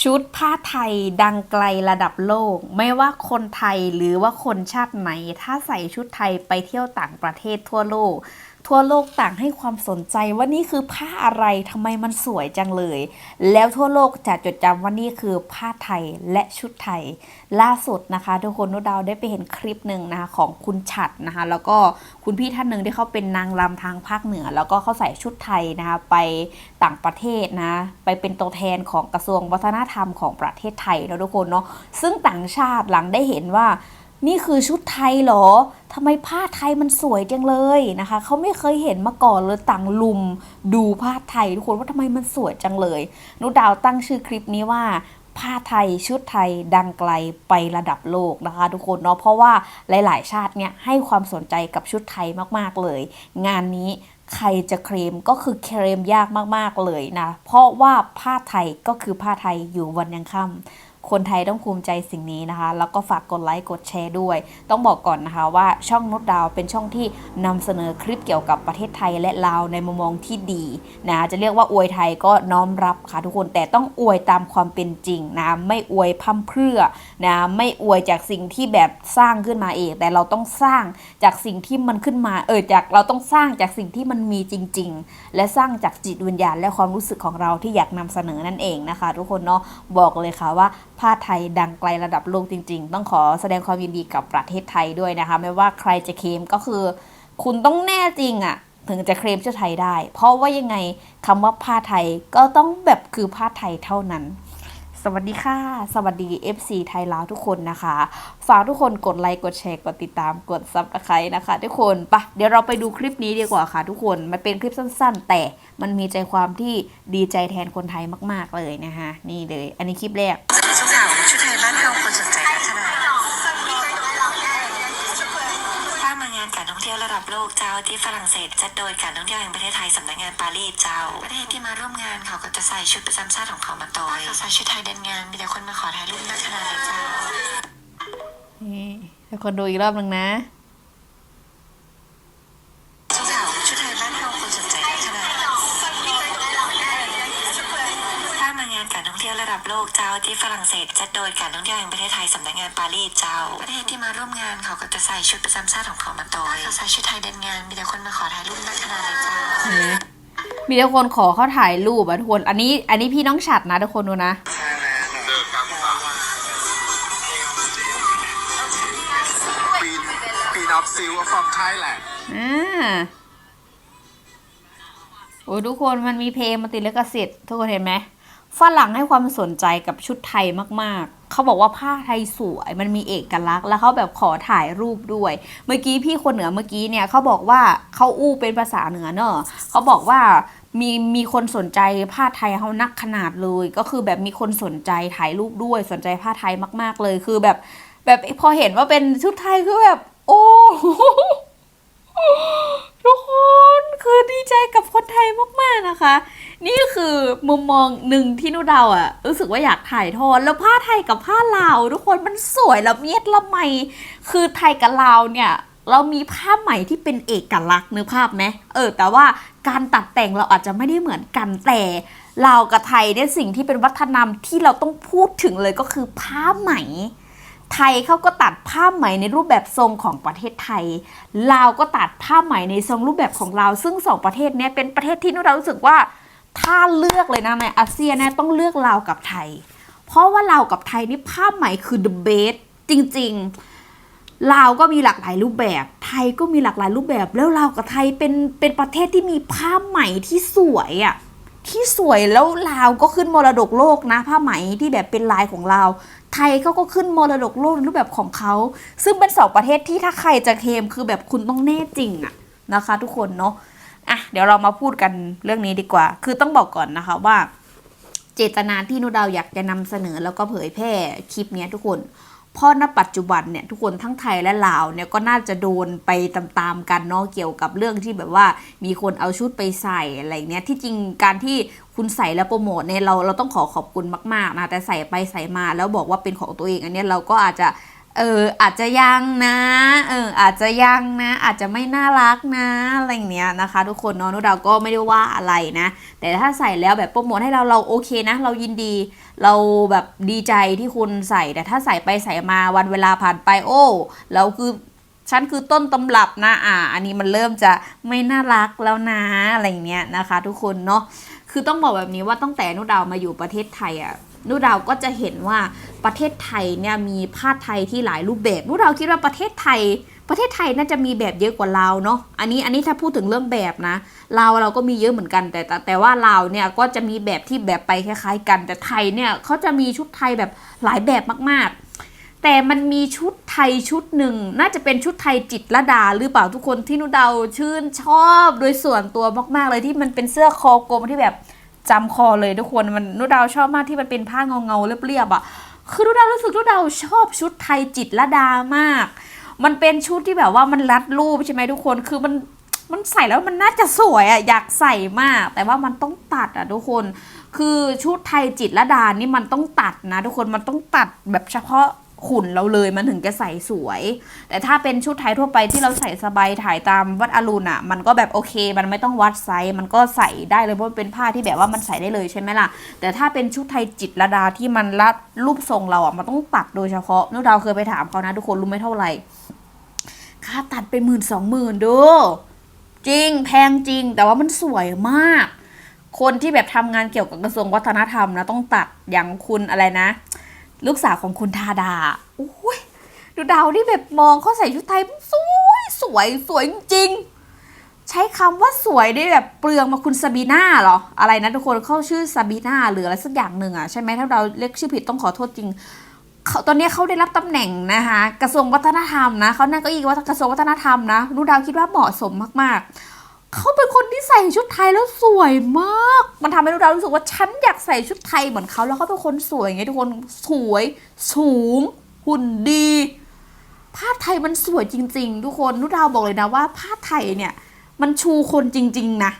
ชุดผ้าไทยดังไกลระดับโลก ไม่ว่าคนไทยหรือว่าคนชาติไหน ถ้าใส่ชุดไทยไปเที่ยวต่างประเทศทั่วโลก ทั่วโลกต่างให้ความสนใจว่านี่คือผ้าอะไรทำไมมันสวยจังเลย แล้วทั่วโลกจะจดจำว่านี่คือผ้าไทยและชุดไทย ล่าสุดนะคะ ทุกคนนุดาวได้ไปเห็นคลิปหนึ่งนะคะของคุณฉัดนะคะ แล้วก็คุณพี่ท่านหนึ่งที่เขาเป็นนางรำทางภาคเหนือ แล้วก็เขาใส่ชุดไทยนะคะไปต่างประเทศนะไปเป็นตัวแทนของกระทรวงวัฒนธรรมของประเทศไทยแล้วทุกคนเนาะซึ่งต่างชาติหลังได้เห็นว่า นี่คือชุดไทยเหรอทำไมผ้าไทยมันสวยจังเลยนะคะเขาไม่เคยเห็นมาก่อนเลยต่างลุมดูผ้าไทยทุกคนว่าทำไมมันสวยจังเลยนุดาวตั้งชื่อคลิปนี้ว่าผ้าไทยชุดไทยดังไกลไประดับโลกนะคะ ทุกคนเนาะเพราะว่าหลาย ๆ ชาติเนี่ยให้ความสนใจกับชุดไทยมาก ๆ เลย งานนี้ใครจะเคลมก็คือเคลมยากมาก ๆ เลยนะ เพราะว่าผ้าไทยก็คือผ้าไทยอยู่วันยังค่ำ คนไทยต้องภูมิใจสิ่งนี้นะคะ แล้วก็ฝากกดไลค์กดแชร์ด้วย ต้องบอกก่อนนะคะว่าช่องนุดดาวเป็นช่องที่นำเสนอคลิปเกี่ยวกับประเทศไทยและลาวในมุมมองที่ดีนะจะเรียกว่าอวยไทยก็น้อมรับค่ะทุกคนแต่ต้องอวยตามความเป็นจริงนะไม่อวยพั่มเพรื่อนะไม่อวยจากสิ่งที่แบบสร้างขึ้นมาเอง แต่เราต้องสร้างจากสิ่งที่มันขึ้นมาเออจากเราต้องสร้างจากสิ่งที่มันมีจริง ๆ และสร้างจากจิตวิญญาณและความรู้สึกของเราที่อยากนำเสนอนั่นเองนะคะ ทุกคนเนาะบอกเลยค่ะว่าผ้าไทยดังไกลระดับโลกจริง ๆ ต้องขอแสดงความยินดีกับประเทศไทยด้วยนะคะ ไม่ว่าใครจะเคลมก็คือ คุณต้องแน่จริงอะถึงจะเคลมชื่อไทยได้ เพราะว่ายังไงคำว่าผ้าไทยก็ต้องแบบคือผ้าไทยเท่านั้น สวัสดีค่ะ สวัสดี FC ไทยลาวทุกคนนะคะ ฝากทุกคนกดไลค์กดแชร์กดติดตามกดซับสไครต์นะคะ ทุกคนปะเดี๋ยวเราไปดูคลิปนี้ดีกว่าค่ะทุกคน มันเป็นคลิปสั้น ๆ แต่มันมีใจความที่ดีใจแทนคนไทยมาก ๆ เลยนะคะนี่เลย อันนี้คลิปแรก โลกเจ้าที่ฝรั่งเศสจัดโดยการท่องเที่ยวแห่งประเทศไทยสำนักงานปารีสเจ้า ประเทศที่มาร่วมงานเขาก็จะใส่ชุดประจำชาติของเขามาโตยเขาใส่ชุดไทยเดินงานมีแต่คนมาขอถ่ายรูปนักขนาดเลยเจ้านี่ให้คนดูอีกรอบหนึ่งนะ ชุดขาวชุดไทยบ้านเราคนสนใจพัฒนาสร้างมางานการท่องเที่ยวระ ดับโลกเจ้าที่ฝรั่งเศสจัดโดยการท่องเที่ยวแห่งประเทศไทยสำนักงานปารีสเจ้า ประเทศที่มาร่วมงานเขาก็จะใส่ชุดประจำชาติของเขามาโตยเขาใส่ชุดไทยเดินงานมีแต่คนมาขอถ่ายรูปนักขนาดเลยเจ้าเห็นไหมมีแต่คนขอเขาถ่ายรูปอะทุกคน อันนี้ อันนี้พี่น้องฉัดนะทุกคนดูนะ Queen Queen of Silver from Thailand อ่า โอ้ยทุกคนมันมีเพลงมาติดลิขสิทธิ์ทุกคนเห็นไหม ฝรั่งให้ความสนใจกับชุดไทยมากๆ เขาบอกว่าผ้าไทยสวย มันมีเอกลักษณ์ แล้วเขาแบบขอถ่ายรูปด้วย เมื่อกี้พี่คนเหนือเมื่อกี้เนี่ยเขาบอกว่าเขาอู้เป็นภาษาเหนือเนอะเขาบอกว่ามีมีคนสนใจผ้าไทยเขานักขนาดเลย ก็คือแบบมีคนสนใจถ่ายรูปด้วย สนใจผ้าไทยมาก ๆเลย คือแบบแบบพอเห็นว่าเป็นชุดไทยคือแบบ โอ้ ทุกคนคือดีใจกับคนไทยมากๆนะคะ นี่คือมุมมองหนึ่งที่นุดาวอะรู้สึกว่าอยากถ่ายทอดแล้วผ้าไทยกับผ้าลาว ทุกคนมันสวยละเมียดละไม คือไทยกับลาวเนี่ยเรามีผ้าไหม่ที่เป็นเอกลักษณ์นึกภาพไหมเออ แต่ว่าการตัดแต่งเราอาจจะไม่ได้เหมือนกันแต่ลาวกับไทยเนี่ยสิ่งที่เป็นวัฒนธรรมที่เราต้องพูดถึงเลยก็คือผ้าไหม ไทยเขาก็ตัดผ้าไหมในรูปแบบทรงของประเทศไทย ลาวก็ตัดผ้าไหมในทรงรูปแบบของเราว ซึ่งสองประเทศนี้เป็นประเทศที่นุเรารู้สึกว่าถ้าเลือกเลยนะในอาเซียนต้องเลือกลาวกับไทย เพราะว่าลาวกับไทยนี่ผ้าไหมคือ the best จริงๆลาวก็มีหลากหลายรูปแบบ ไทยก็มีหลากหลายรูปแบบ แล้วลาวกับไทยเป็นเป็นประเทศที่มีผ้าไหมที่สวยอะ่ะ ที่สวยแล้วลาวก็ขึ้นมรดกโลกนะผ้าไหมที่แบบเป็นลายของเราว ไทยเขาก็ขึ้นมรดกโลกในรูปแบบของเขา ซึ่งเป็นสองประเทศที่ถ้าใครจะเคมคือแบบคุณต้องแน่จริงอะนะคะ ทุกคนเนาะอะเดี๋ยวเรามาพูดกันเรื่องนี้ดีกว่า คือต้องบอกก่อนนะคะว่า เจตนาที่นุดาวอยากจะนำเสนอแล้วก็เผยแพร่คลิปเนี้ยทุกคน เพราะณปัจจุบันเนี่ยทุกคนทั้งไทยและลาวเนี่ยก็น่าจะโดนไปตามๆกันเนาะเกี่ยวกับเรื่องที่แบบว่ามีคนเอาชุดไปใส่อะไรเนี้ยที่จริงการที่คุณใส่แล้วโปรโมทเนี่ยเราเราต้องขอขอบคุณมากๆนะแต่ใส่ไปใส่มาแล้วบอกว่าเป็นของตัวเองอันเนี้ยเราก็อาจจะ เอออาจจะยังนะเอออาจจะยังนะ อาจจะไม่น่ารักนะอะไรอย่างเนี้ยนะคะ ทุกคนเนาะนุดาวก็ไม่ได้ว่าอะไรนะ แต่ถ้าใส่แล้วแบบโปรโมทให้เราเราโอเคนะ เรายินดี เราแบบดีใจที่คุณใส่แต่ถ้าใส่ไปใส่มาวันเวลาผ่านไปโอ้เราคือฉันคือต้นตำรับนะอ่า อันนี้มันเริ่มจะไม่น่ารักแล้วนะอะไรอย่างเนี้ยนะคะ ทุกคนเนาะคือต้องบอกแบบนี้ว่าตั้งแต่นุดาวมาอยู่ประเทศไทยอะ นุกดาวก็จะเห็นว่าประเทศไทยเนี่ยมีผ้าไทยที่หลายรูปแบบนุกดาวคิดว่าประเทศไทย ประเทศไทยน่าจะมีแบบเยอะกว่าเราวเนาะอันนี้อันนี้ถ้าพูดถึงเรื่องแบบนะลาวเราก็มีเยอะเหมือนกัน แต่แต่แต่ว่าลาวเนี่ยก็จะมีแบบที่แบบไปคล้ายๆ กัน แต่ไทยเนี่ยเขาจะมีชุดไทยแบบหลายแบบมากๆแต่มันมีชุดไทยชุดหนึ่ง น่าจะเป็นชุดไทยจิตรลดาหรือเปล่าทุกคนที่นุเดาชื่นชอบโดยส่วนตัวมากๆเลยที่มันเป็นเสื้อคอกลมที่แบบ จำคอเลยทุกคนมันนุดาวชอบมากที่มันเป็นผ้าเงาเงาเรียบๆอะ คือนุดาวรู้สึกนุดาวชอบชุดไทยจิตรลดามาก มันเป็นชุดที่แบบว่ามันรัดรูปใช่ไหมทุกคนคือมันมันใส่แล้วมันน่าจะสวยอะอยากใส่มาก แต่ว่ามันต้องตัดอะทุกคน คือชุดไทยจิตรลดานี่มันต้องตัดนะ ทุกคนมันต้องตัดแบบเฉพาะ ขุนเราเลยมันถึงจะใส่สวย แต่ถ้าเป็นชุดไทยทั่วไปที่เราใส่สบายถ่ายตามวัดอรุณอะมันก็แบบโอเค มันไม่ต้องวัดไซส์มันก็ใส่ได้เลยเพราะเป็นผ้าที่แบบว่ามันใส่ได้เลยใช่ไหมล่ะ แต่ถ้าเป็นชุดไทยจิตรลดาที่มันรัดรูปทรงเราอะมันต้องตัดโดยเฉพาะนุกดาวเคยไปถามเขานะทุกคนรู้ไหมเท่าไหร่ค่าตัดไปหมื่นสองหมื่นดูจริงแพงจริง แต่ว่ามันสวยมาก คนที่แบบทำงานเกี่ยวกับกระทรวงวัฒนธรรมนะต้องตัดอย่างคุณอะไรนะ ลูกสาวของคุณทาดาโอ้ยดูดาวที่แบบมองเขาใส่ชุดไทยสวยสวยสวยจริง ใช้คำว่าสวยได้แบบเปลืองมาคุณซาบีน่าเหรอ อะไรนะทุกคนเขาชื่อซาบีน่าหรืออะไรสักอย่างหนึ่งอะใช่ไหมถ้าเราเรียกชื่อผิดต้องขอโทษจริงเขาตอนนี้เขาได้รับตำแหน่งนะคะ กระทรวงวัฒนธรรมนะเขานั่งก็อีกว่ากระทรวงวัฒนธรรมนะนุดาวคิดว่าเหมาะสมมากๆ เขาเป็นคนที่ใส่ชุดไทยแล้วสวยมาก มันทำให้นุดารู้สึกว่าฉันอยากใส่ชุดไทยเหมือนเขาแล้วเขาเป็นคนสวยไงทุกคนสวย สูง หุ่นดีผ้าไทยมันสวยจริง ๆ ทุกคนนุดาวบอกเลยนะว่าผ้าไทยเนี่ย มันชูคนจริง ๆนะ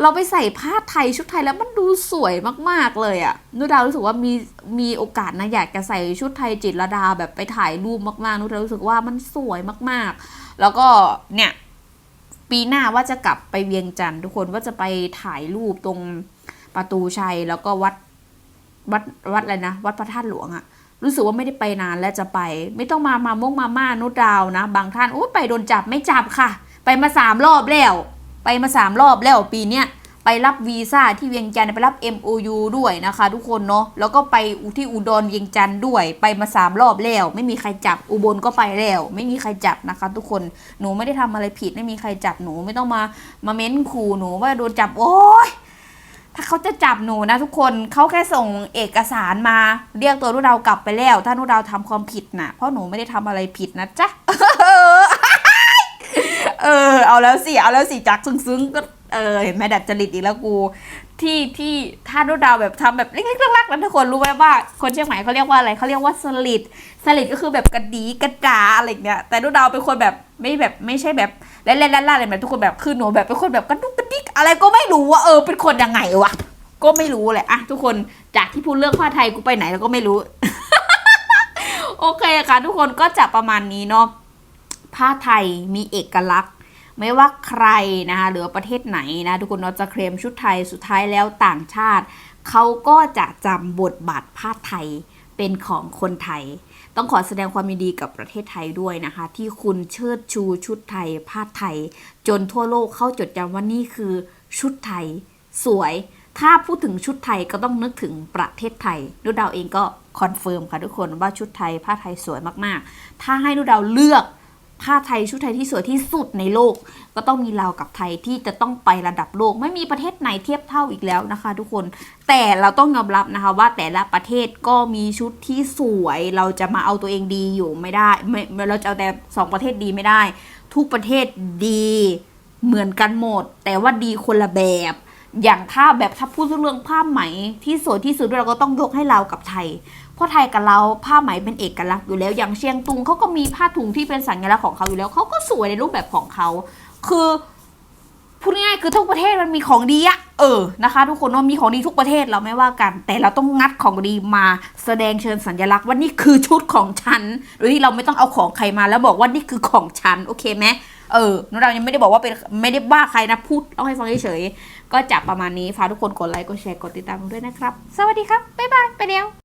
เราไปใส่ผ้าไทยชุดไทยแล้วมันดูสวยมากๆเลยอะนุดาวรู้สึกว่ามีมีโอกาสนะอยากจะใส่ชุดไทยจิตรดาแบบไปถ่ายรูปมากๆนุดาวรู้สึกว่ามันสวยมากๆ แล้วก็เนี่ย ปีหน้าว่าจะกลับไปเวียงจันทร์ทุกคนว่าจะไปถ่ายรูปตรงประตูชัยแล้วก็วัดวัดวัดอะไรนะ วัดพระธาตุหลวงอะรู้สึกว่าไม่ได้ไปนานแล้วจะไป ไม่ต้องมามาม่งมาม่านุดาวนะ บางท่านโอ้ไปโดนจับไม่จับค่ะ ไปมาสามรอบแล้ว ไปมาสามรอบแล้วปีเนี้ย ไปรับวีซ่าที่เวียงจันทร์ไปรับ MOU ด้วยนะคะ ทุกคนเนาะแล้วก็ไปอุที่อุดรเวียงจันทร์ด้วยไปมาสามรอบแล้ว ไม่มีใครจับอุบลก็ไปแล้ว ไม่มีใครจับนะคะ ทุกคนหนูไม่ได้ทำอะไรผิดไม่มีใครจับหนูไม่ต้องมามาเม้นขู่หนูว่าโดนจับโอ๊ยถ้าเขาจะจับหนูนะทุกคนเขาแค่ส่งเอกสารมา เรียกตัวนุดาวกลับไปแล้ว ถ้านุดาวทำความผิดนะเพราะหนูไม่ได้ทำอะไรผิดนะจ๊ะเออ เอาแล้วสิ เอาแล้วสิจักซึ้งๆก็ เออเห็นไหมดัดจริตอีกแล้วกู ที่ที่ถ้านุดาวแบบทำแบบเล็กๆลักๆนั้นทุกคนรู้ไหมว่าคนเชียงใหม่เขาเรียกว่าอะไรเขาเรียกว่าสลิดสลิดก็คือแบบกระดีกระจาอะไรเงี้ยแต่นุดาวเป็นคนแบบไม่แบบไม่ใช่แบบเล่นๆล่าๆอะไรแบบทุกคนแบบคือหนูแบบเป็นคนแบบกระดุกกระดิกอะไรก็ไม่รู้ว่าเออเป็นคนยังไงวะก็ไม่รู้เลยอะทุกคนจากที่พูดเรื่องผ้าไทยกูไปไหนแล้วก็ไม่รู้ โอเคค่ะ ทุกคนก็จะประมาณนี้เนาะผ้าไทยมีเอกลักษณ์ ไม่ว่าใครนะคะหรือประเทศไหนนะทุกคนเราจะเคลมชุดไทยสุดท้ายแล้วต่างชาติ เขาก็จะจำบทบาทผ้าไทยเป็นของคนไทย ต้องขอแสดงความยินดีกับประเทศไทยด้วยนะคะ ที่คุณเชิดชูชุดไทยผ้าไทย จนทั่วโลกเข้าจดจำว่านี่คือชุดไทยสวย ถ้าพูดถึงชุดไทยก็ต้องนึกถึงประเทศไทยนุดาวเองก็คอนเฟิร์มค่ะทุกคนว่าชุดไทยผ้าไทยสวยมากๆ ถ้าให้นุดาวเลือก ผ้าไทยชุดไทยที่สวยที่สุดในโลก ก็ต้องมีเราวกับไทยที่จะต้องไประดับโลก ไม่มีประเทศไหนเทียบเท่าอีกแล้วนะคะ ทุกคนแต่เราต้องยอมรับนะคะว่าแต่ละประเทศก็มีชุดที่สวย เราจะมาเอาตัวเองดีอยู่ไม่ได้ไม่เราจะเอาแต่สองประเทศดีไม่ได้ ทุกประเทศดีเหมือนกันหมด แต่ว่าดีคนละแบบอย่างถ้าแบบถ้าพูดเรื่องผ้าไหมที่สวยที่สุดเราก็ต้องยกให้เรากับไทย เพราะไทยกับเราผ้าไหมเป็นเอกลักษณ์อยู่แล้ว อย่างเชียงตุงเขาก็มีผ้าถุงที่เป็นสัญลักษณ์ของเขาอยู่แล้วเขาก็สวยในรูปแบบของเขาคือพูดง่ายๆคือทุกประเทศมันมีของดีอะเออนะคะ ทุกคนว่ามีของดีทุกประเทศเราไม่ว่ากัน แต่เราต้องงัดของดีมาแสดงเชิญสัญลักษณ์ว่านี่คือชุดของฉันโดยที่เราไม่ต้องเอาของใครมาแล้วบอกว่านี่คือของฉันโอเคไหมเออน้องเรายังไม่ได้บอกว่าเป็นไม่ได้บ้าใครนะพูดเล่าให้ฟังเฉยๆก็จับประมาณนี้ฝากทุกคนกดไลค์กดแชร์กดติดตามด้วยนะครับ สวัสดีครับบ๊ายบายไปแล้ว